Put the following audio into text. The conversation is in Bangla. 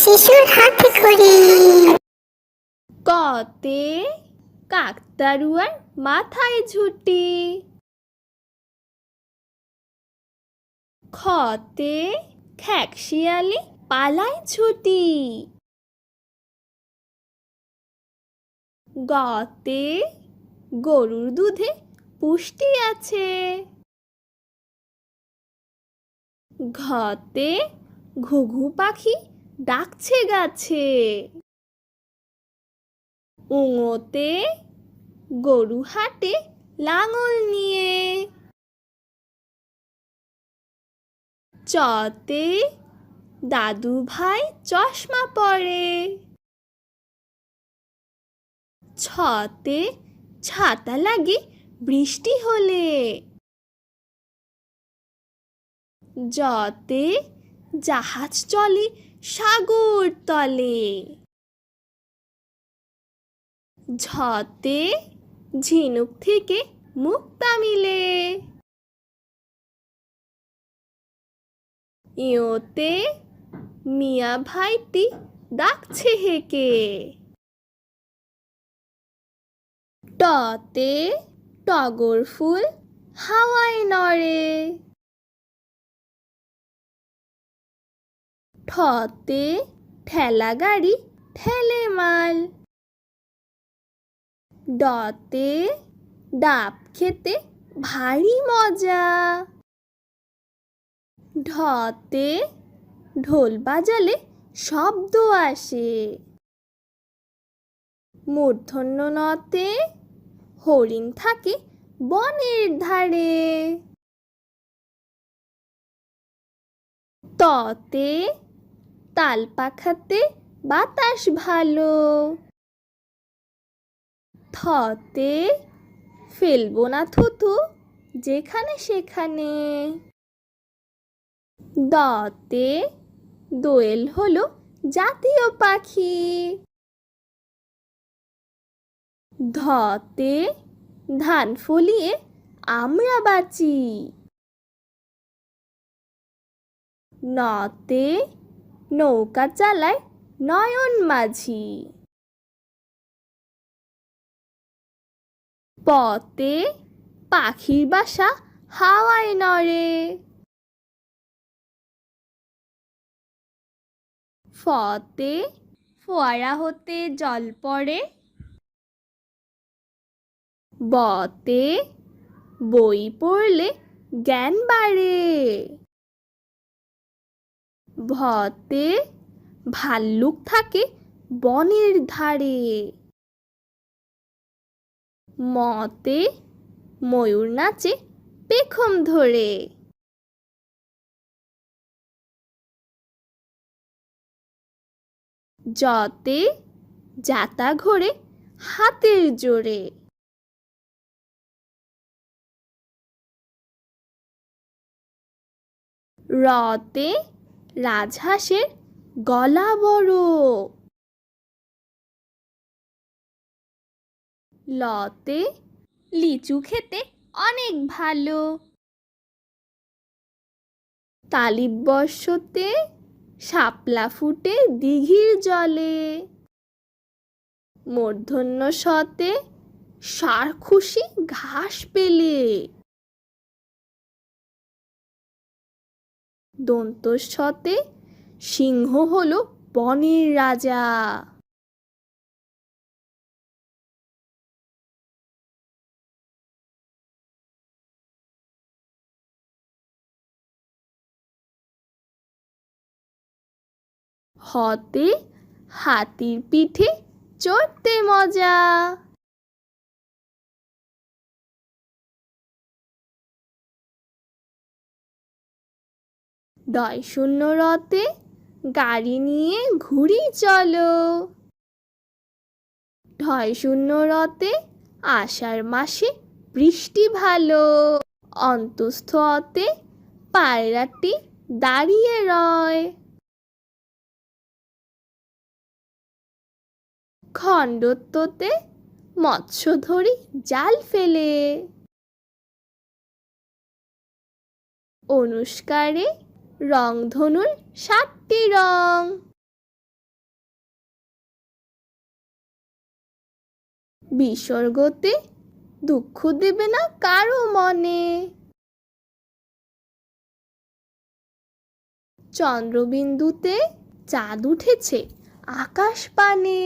শিশুর হাতে খড়ি কতে কাকতারুয়ার মাথায় ঝুটি। খতে খ্যাকশিয়ালি পালায় ছুটি। গতে গরুর দুধে পুষ্টি আছে। ঘতে ঘুঘু পাখি ডাকছে গাছে। উঙোতে গরু হাটে লাঙল নিয়ে। চতে দাদু ভাই চশমা পরে। ছতে ছাতা লাগে বৃষ্টি হলে। জতে জাহাজ চলে সাগর তলে। ঝতে ঝিনুক থেকে মুক্তা মিলে। ইয়োতে মিয়া ভাইটি ডাকছে হেকে। টতে টগর ফুল হাওয়ায় নড়ে। ঠতে ঠেলা গাড়ি, ঠেলে মাল। ডতে ডাব খেতে ভারী মজা। ঢতে ঢোল বাজালে শব্দ আসে। মূর্ধন্য নতে হরিণ থাকে বনের ধারে। ততে তাল পাখাতে বাতাস ভালো। থতে ফেলব না থুতু যেখানে সেখানে। দতে দোয়েল হলো জাতীয় পাখি। ধতে ধান ফলিয়ে আমরা বাঁচি। নতে নৌকা চালায় নয়ন মাঝি। পতে পাখির বাসা হাওয়ায় নড়ে। ফতে ফোয়ারা হতে জল পড়ে। বতে বই পড়লে জ্ঞান বাড়ে। ভতে ভাল্লুক থাকে বনের ধারে। মতে ময়ূর নাচে পেখম ধরে। যতে যাতা ঘোরে হাতের জোরে। রতে রাজহাঁসের গলা বড়। লতে লিচু খেতে অনেক ভালো। তালিব বর্ষতে শাপলা ফুটে দিঘির জলে। মূর্ধন্য শতে সার খুশি ঘাস পেলে। দন্তস্বতে সিংহ হলো বনের রাজা। হতে হাতির পিঠে চড়তে মজা। ডয় শূন্য রতে গাড়ি নিয়ে ঘুরি চলো। ঢয় শূন্য রতে আষাঢ় মাসে বৃষ্টি ভালো। অন্তস্থ অতে পায়রাটি দাঁড়িয়ে রয়। খণ্ডত্বতে মৎস্য ধরি জাল ফেলে। অনুষ্কারে রংধনুর সাতটি রং। বিসর্গতে দুঃখ দেবে না কারও মনে। চন্দ্রবিন্দুতে চাঁদ উঠেছে আকাশ পানে।